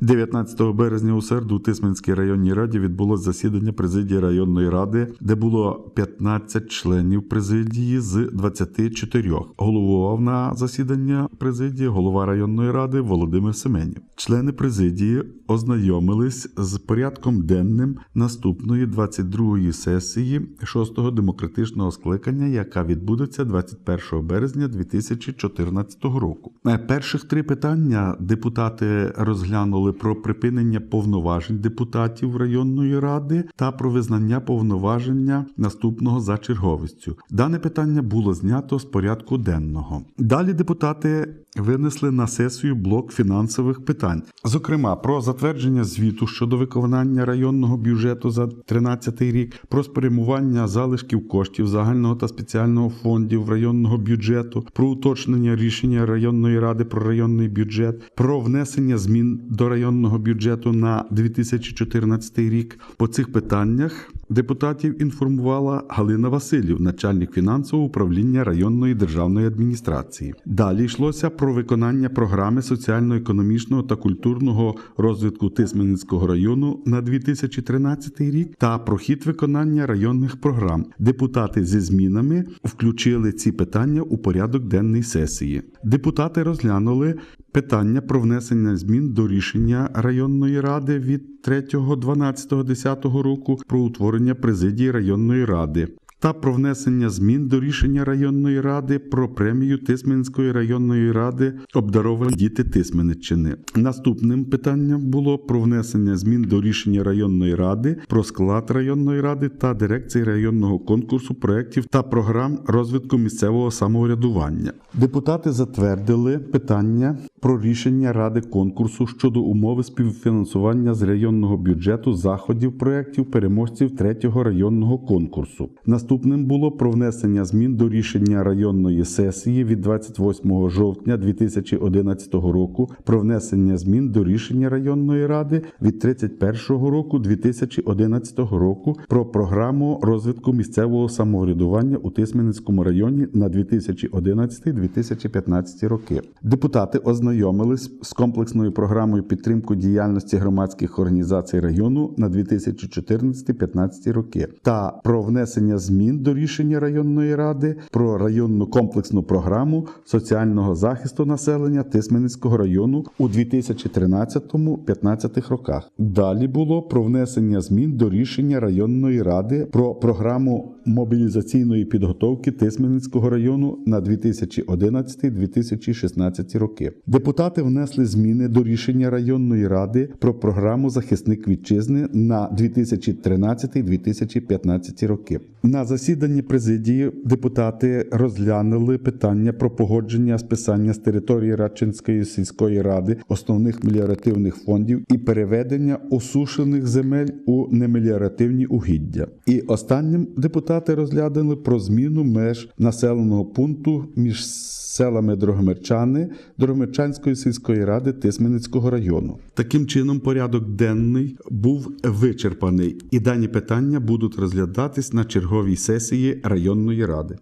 19 березня у середу у Тисменській районній раді відбулось засідання президії районної ради, де було 15 членів президії з 24. Головував на засідання президії голова районної ради Володимир Семенів. Члени президії ознайомились з порядком денним наступної 22-ї сесії 6-го демократичного скликання, яка відбудеться 21 березня 2014 року. Перших три питання депутати розглянули про припинення повноважень депутатів районної ради та про визнання повноваження наступного за черговістю. Дане питання було знято з порядку денного. Далі депутати винесли на сесію блок фінансових питань, зокрема про затвердження звіту щодо виконання районного бюджету за 2013 рік, про спрямування залишків коштів загального та спеціального фондів районного бюджету, про уточнення рішення районної ради про районний бюджет, про внесення змін до районного бюджету на 2014 рік. По цих питаннях депутатів інформувала Галина Васильів, начальник фінансового управління районної державної адміністрації. Далі йшлося про виконання програми соціально-економічного та культурного розвитку Тисменницького району на 2013 рік та про хід виконання районних програм. Депутати зі змінами включили ці питання у порядок денний сесії. Депутати розглянули питання про внесення змін до рішення районної ради від 3.12.10 року про утворення президії районної ради. Та про внесення змін до рішення районної ради про премію Тисменської районної ради обдаровані діти Тисмениччини. Наступним питанням було про внесення змін до рішення районної ради про склад районної ради та дирекції районного конкурсу проєктів та програм розвитку місцевого самоврядування. Депутати затвердили питання про рішення ради конкурсу щодо умови співфінансування з районного бюджету заходів проєктів переможців третього районного конкурсу. Наступним було про внесення змін до рішення районної сесії від 28 жовтня 2011 року про внесення змін до рішення районної ради від 31 року 2011 року про програму розвитку місцевого самоврядування у Тисменницькому районі на 2011-2015 роки. Депутати ознайомились з комплексною програмою підтримки діяльності громадських організацій району на 2014-2015 роки та про внесення змін до рішення районної ради про районну комплексну програму соціального захисту населення Тисменницького району у 2013-2015 роках. Далі було про внесення змін до рішення районної ради про програму мобілізаційної підготовки Тисменницького району на 2011-2016 роки. Депутати внесли зміни до рішення районної ради про програму Захисник вітчизни на 2013-2015 роки. На засіданні президії депутати розглянули питання про погодження списання з території Радчинської сільської ради основних меліоративних фондів і переведення осушених земель у немеліоративні угіддя. І останнім депутати розглянули про зміну меж населеного пункту між селами Дрогомирчани Дрогомирчанської сільської ради Тисменницького району. Таким чином, порядок денний був вичерпаний, і дані питання будуть розглядатись на черговій сесії районної ради.